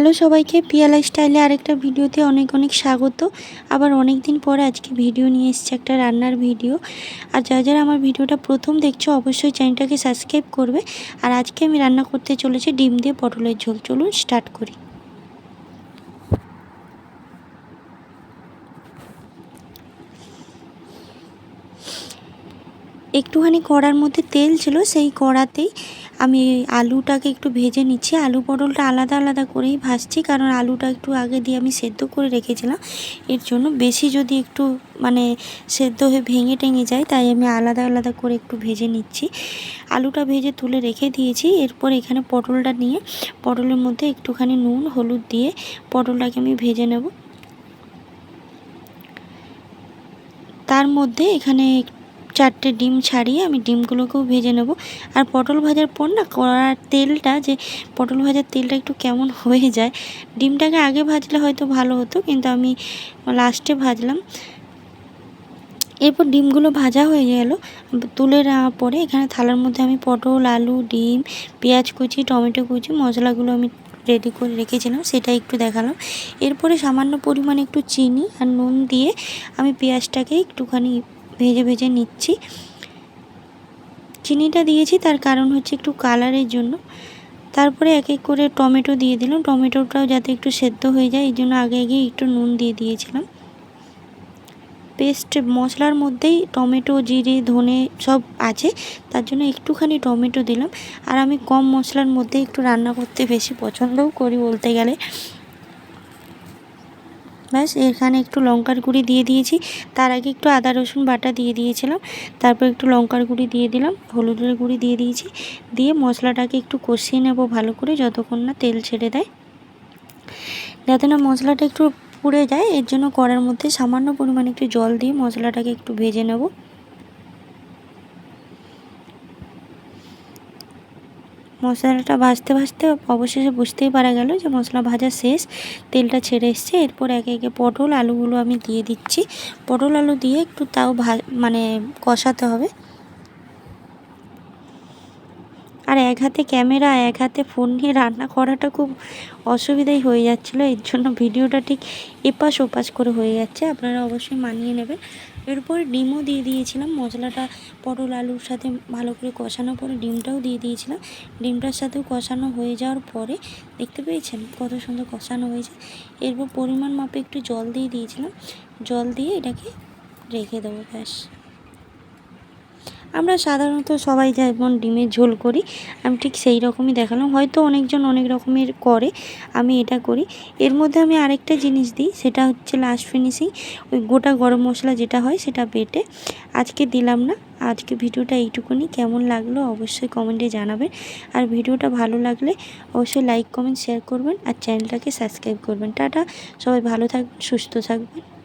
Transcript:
Hello সবাইকে, পিয়ালা স্টাইলে আরেকটা ভিডিওতে অনেক অনেক স্বাগত। আবার অনেক দিন পরে আজকে ভিডিও নিয়ে এসছে একটা রান্নার ভিডিও। আর যা যারা আমার ভিডিওটা প্রথম দেখছ, অবশ্যই চ্যানেলটাকে সাবস্ক্রাইব করবে। আর আজকে আমি রান্না করতে চলেছি ডিম দিয়ে পটলের ঝোল। চলুন স্টার্ট করি। একটুখানি কড়ার মধ্যে তেল ছিল, সেই কড়াতেই আমি আলুটাকে একটু ভেজে নিচ্ছি। আলু পটলটা আলাদা আলাদা করেই ভাজছি, কারণ আলুটা একটু আগে দিয়ে আমি সেদ্ধ করে রেখেছিলাম। এর জন্য বেশি যদি একটু মানে সেদ্ধ হয়ে ভেঙে টেঙে যায়, তাই আমি আলাদা আলাদা করে একটু ভেজে নিচ্ছি। আলুটা ভেজে তুলে রেখে দিয়েছি। এরপর এখানে পটলটা নিয়ে, পটলের মধ্যে একটুখানি নুন, হলুদ দিয়ে পটলটাকে আমি ভেজে নেব। তার মধ্যে এখানে চারটে ডিম ছাড়িয়ে আমি ডিমগুলোকেও ভেজে নেব। আর পটল ভাজার পর না কড়ার তেলটা যে পটল ভাজার তেলটা একটু কেমন হয়ে যায়, ডিমটাকে আগে ভাজলে হয়তো ভালো হতো, কিন্তু আমি লাস্টে ভাজলাম। এরপর ডিমগুলো ভাজা হয়ে গেল। তুলে নেওয়ার পরে এখানে থালার মধ্যে আমি পটল, আলু, ডিম, পেঁয়াজ কুচি, টমেটো কুচি, মশলাগুলো আমি রেডি করে রেখেছিলাম সেটা একটু দেখালাম। এরপরে সামান্য পরিমাণে একটু চিনি আর নুন দিয়ে আমি পেঁয়াজটাকে একটুখানি ভেজে ভেজে নিচ্ছি। চিনিটা দিয়েছি, তার কারণ হচ্ছে একটু কালারের জন্য। তারপরে এক এক করে টমেটো দিয়ে দিলাম। টমেটোটাও যাতে একটু সেদ্ধ হয়ে যায়, এই জন্য আগে আগে একটু নুন দিয়ে দিয়েছিলাম। পেস্ট মশলার মধ্যেই টমেটো, জিরে, ধনে সব আছে, তার জন্য একটুখানি টমেটো দিলাম। আর আমি কম মশলার মধ্যে একটু রান্না করতে বেশি পছন্দও করি বলতে গেলে। ব্যাস, এখানে একটু লঙ্কার গুঁড়ি দিয়ে দিয়েছি। তার আগে একটু আদা, রসুন বাটা দিয়ে দিয়েছিলাম। তারপর একটু লঙ্কার গুঁড়ি দিয়ে দিলাম, হলুদের গুঁড়ি দিয়ে দিয়েছি। দিয়ে মশলাটাকে একটু কষিয়ে নেব ভালো করে, যতক্ষণ না তেল ছেড়ে দেয়। যাতে না মশলাটা একটু পুড়ে যায়, এর জন্য কড়ার মধ্যে সামান্য পরিমাণে একটু জল দিয়ে মশলাটাকে একটু ভেজে নেব। মশলাটা ভাজতে ভাজতে অবশেষে বুঝতেই পারা গেল যে মশলা ভাজা শেষ। তেলটা ছেড়ে এসছে। এরপর একে একে পটল, আলুগুলো আমি দিয়ে দিচ্ছি। পটল, আলু দিয়ে একটু তাও মানে কষাতে হবে। আর এক হাতে ক্যামেরা এক হাতে ফোন নিয়ে রান্না করাটা খুব অসুবিধাই হয়ে যাচ্ছিল। এর জন্য ভিডিওটা ঠিক এপাশ ওপাশ করে হয়ে যাচ্ছে। আপনারা অবশ্যই মানিয়ে নেবেন। এরপর ডিমও দিয়ে দিয়েছিলাম। মশলাটা পটল, আলুর সাথে ভালো করে কষানোর পরে ডিমটাও দিয়ে দিয়েছিলাম। ডিমটার সাথেও কষানো হয়ে যাওয়ার পরে দেখতে পেয়েছেন কত সুন্দর কষানো হয়েছে। এরপর পরিমাণ মাপে একটু জল দিয়ে দিয়েছিলাম। জল দিয়ে এটাকে রেখে দেবো ব্যাস। আমরা সাধারণত সবাই যেমন ডিমের ঝোল করি, আমি ঠিক সেই রকমই দেখালাম। হয়তো অনেকজন অনেক রকমের করে, আমি এটা করি। এর মধ্যে আমি আরেকটা জিনিস দিই, সেটা হচ্ছে লাস্ট ফিনিশিং ওই গোটা গরম মশলা যেটা হয় সেটা বেটে। আজকে দিলাম না, আজকে ভিডিওটা এইটুকুনি। কেমন লাগল অবশ্যই কমেন্টে জানাবেন। আর ভিডিওটা ভালো লাগলে অবশ্যই লাইক কমেন্ট শেয়ার করবেন। আর চ্যানেলটাকে সাবস্ক্রাইব করবেন। টাটা, সবাই ভালো থাকবেন, সুস্থ থাকবেন।